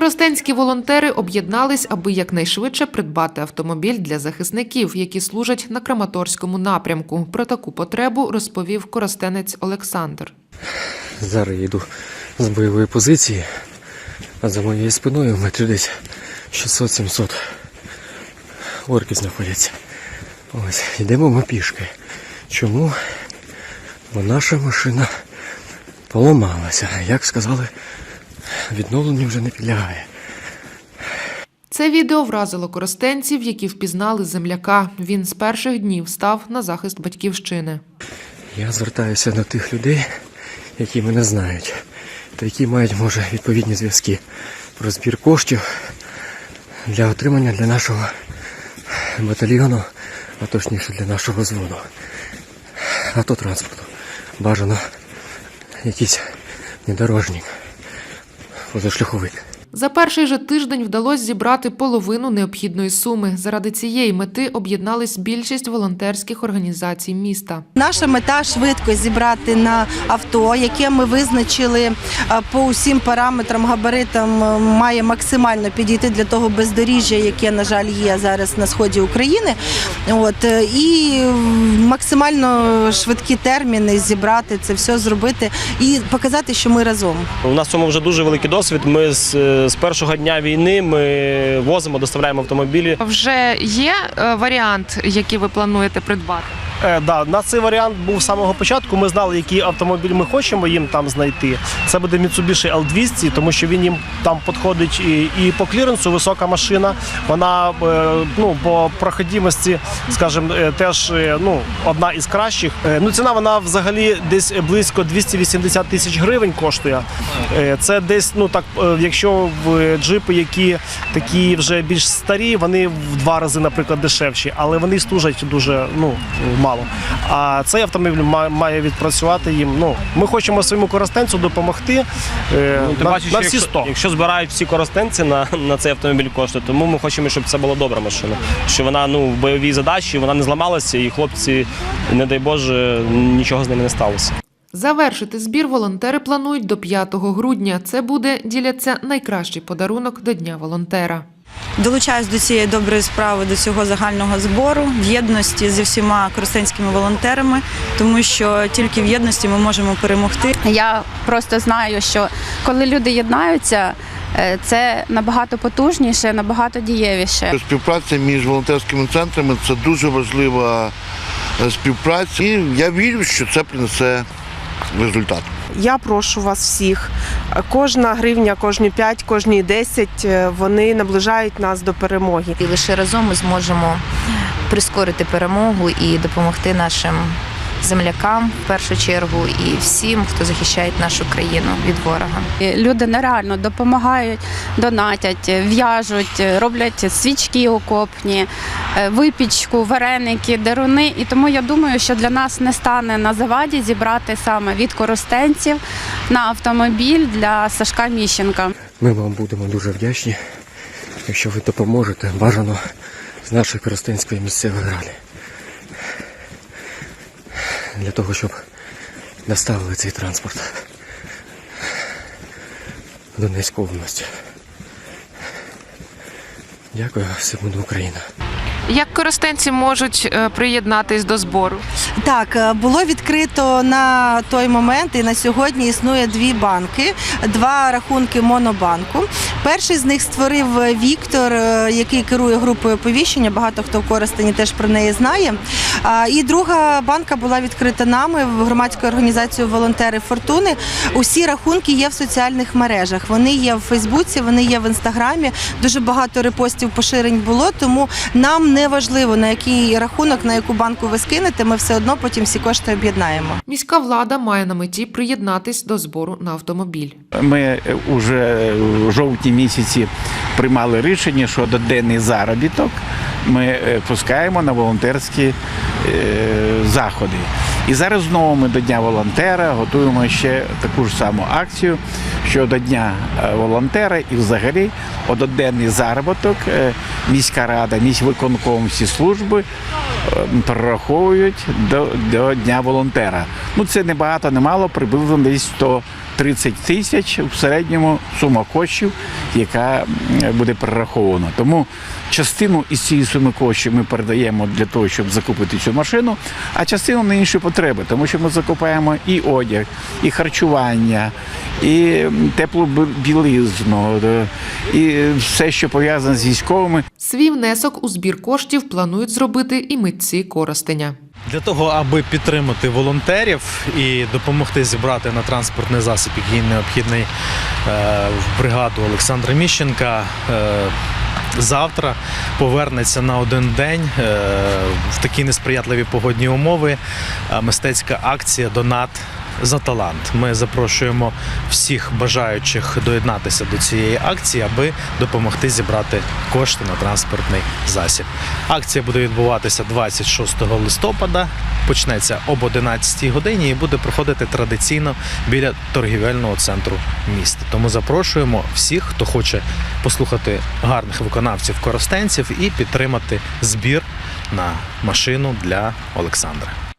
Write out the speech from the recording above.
Коростенські волонтери об'єднались, аби якнайшвидше придбати автомобіль для захисників, які служать на Краматорському напрямку. Про таку потребу розповів коростенець Олександр. Зараз я йду з бойової позиції, а за моєю спиною метрів десь 600-700 орків знаходяться. Ось, йдемо ми пішки. Чому? Бо наша машина поламалася. Як сказали, відновленню вже не підлягає. Це відео вразило коростенців, які впізнали земляка. Він з перших днів став на захист батьківщини. Я звертаюся до тих людей, які мене знають, та які мають, може, відповідні зв'язки про збір коштів для отримання для нашого батальйону, а точніше для нашого зводу. Автотранспорту. Бажано якийсь внедорожник, позашляховик. За перший же тиждень вдалося зібрати половину необхідної суми. Заради цієї мети об'єднались більшість волонтерських організацій міста. Наша мета швидко зібрати на авто, яке ми визначили е, по усім параметрам, габаритам, е, має максимально підійти для того бездоріжжя, яке, на жаль, є зараз на сході України. От е, і максимально швидкі терміни зібрати це все зробити і показати, що ми разом. У нас в цьому вже дуже великий досвід. Ми з, з першого дня війни ми возимо, доставляємо автомобілі. Вже є е, варіант, який ви плануєте придбати? Е, да, на цей варіант був з самого початку. Ми знали, який автомобіль ми хочемо їм там знайти. Це буде Mitsubishi L200, тому що він їм там підходить і, і по кліренсу висока машина. Вона е, ну, по проходимості, скажімо, е, теж ну, одна із кращих. Ну, ціна вона взагалі десь близько 280 тисяч гривень коштує. Це десь, ну так, якщо в джипи, які такі вже більш старі, вони в два рази, наприклад, дешевші, але вони служать дуже ну, мало. А цей автомобіль ма- має відпрацювати їм. Ну, ми хочемо своєму користенцю допомогти е, Ну, ти на, бачиш, на всі якщо, 100. якщо збирають всі користенці на, на цей автомобіль кошти, тому ми хочемо, щоб це була добра машина. Що вона ну в бойовій задачі вона не зламалася, і хлопці, не дай Боже, нічого з ними не сталося. Завершити збір волонтери планують до 5 грудня. Це буде діляться найкращий подарунок до Дня волонтера. Долучаюсь до цієї доброї справи, до цього загального збору в єдності зі всіма користенськими волонтерами, тому що тільки в єдності ми можемо перемогти. Я просто знаю, що коли люди єднаються, е, це набагато потужніше, набагато дієвіше. Співпраця між волонтерськими центрами це дуже важлива е, співпраця. І я вірю, що це принесе результат. Я прошу вас всіх. Кожна гривня, кожні 5, кожні 10, е, вони наближають нас до перемоги. І лише разом ми зможемо прискорити перемогу і допомогти нашим землякам в першу чергу і всім, хто захищає нашу країну від ворога. Люди нереально допомагають, донатять, в'яжуть, роблять свічки окопні, е, випічку, вареники, деруни. І тому я думаю, що для нас не стане на заваді зібрати саме від коростенців на автомобіль для Сашка Міщенка. Ми вам будемо дуже вдячні, якщо ви допоможете бажано з нашої Коростенської місцевої ради. Для того, щоб доставили цей транспорт в Донецьку область. Дякую, все буде Україна. Як користенці можуть е, приєднатись до збору? Так, е, було відкрито на той момент і на сьогодні існує дві банки, два рахунки монобанку. Перший з них створив Віктор, е, який керує групою оповіщення. Багато хто в Коростені теж про неї знає. І друга банка була відкрита нами в громадською організацією Волонтери Фортуни. Усі рахунки є в соціальних мережах. Вони є в Фейсбуці, вони є в інстаграмі. Дуже багато репостів поширень було, тому нам не важливо на який рахунок, на яку банку ви скинете. Ми все одно потім всі кошти об'єднаємо. Міська влада має на меті приєднатись до збору на автомобіль. Ми вже в жовтні місяці приймали рішення, що до денний заробіток ми е, пускаємо на волонтерські е, заходи. І зараз знову ми до Дня волонтера готуємо ще таку ж саму акцію, що до Дня е, волонтера і взагалі одноденний заробіток е, міська рада, міськвиконком, всі служби е, перераховують до, до Дня волонтера. Ну це не багато, не приблизно десь 100 30 тисяч в середньому сума коштів, яка буде перерахована. Тому частину із цієї суми коштів ми передаємо для того, щоб закупити цю машину, а частину на інші потреби, тому що ми закупаємо і одяг, і харчування, і м, теплу білизну, е, і все, що пов'язане з військовими. Свій внесок у збір коштів планують зробити і митці Коростеня. Для того, аби підтримати волонтерів і допомогти зібрати на транспортний засіб, який необхідний е, в бригаду Олександра Міщенка, е, завтра повернеться на один день в такі несприятливі погодні умови мистецька акція Донат. За талант ми запрошуємо всіх бажаючих доєднатися до цієї акції, аби допомогти зібрати кошти на транспортний засіб. Акція буде відбуватися 26 листопада. Почнеться об 11 годині і буде проходити традиційно біля торгівельного центру міста. Тому запрошуємо всіх, хто хоче послухати гарних виконавців коростенців і підтримати збір на машину для Олександра.